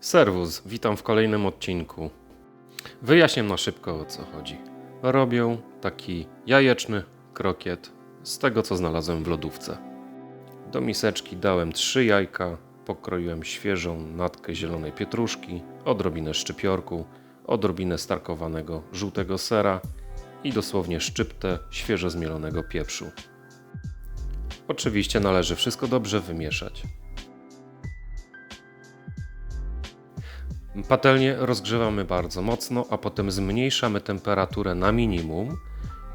Serwus, witam w kolejnym odcinku. Wyjaśnię na szybko o co chodzi. Robią taki jajeczny krokiet z tego co znalazłem w lodówce. Do miseczki dałem trzy jajka, pokroiłem świeżą natkę zielonej pietruszki, odrobinę szczypiorku, odrobinę starkowanego żółtego sera i dosłownie szczyptę świeżo zmielonego pieprzu. Oczywiście należy wszystko dobrze wymieszać. Patelnię rozgrzewamy bardzo mocno, a potem zmniejszamy temperaturę na minimum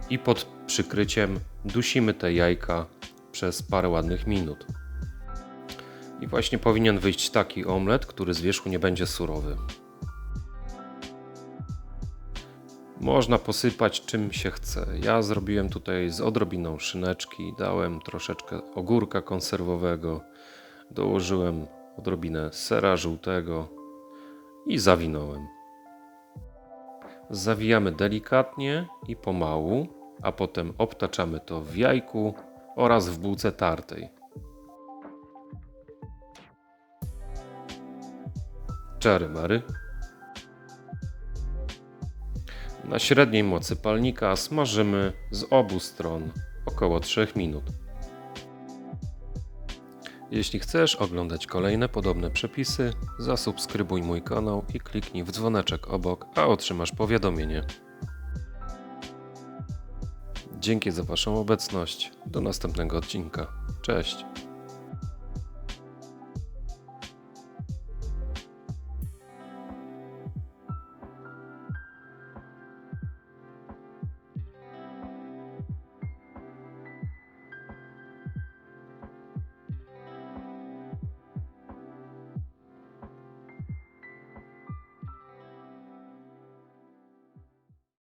i pod przykryciem dusimy te jajka przez parę ładnych minut. I właśnie powinien wyjść taki omlet, który z wierzchu nie będzie surowy. Można posypać czym się chce. Ja zrobiłem tutaj z odrobiną szyneczki, dałem troszeczkę ogórka konserwowego, dołożyłem odrobinę sera żółtego i zawinąłem. Zawijamy delikatnie i pomału, a potem obtaczamy to w jajku oraz w bułce tartej. Czary Mary. Na średniej mocy palnika smażymy z obu stron około 3 minut. Jeśli chcesz oglądać kolejne podobne przepisy, zasubskrybuj mój kanał i kliknij w dzwoneczek obok, a otrzymasz powiadomienie. Dzięki za Waszą obecność. Do następnego odcinka. Cześć.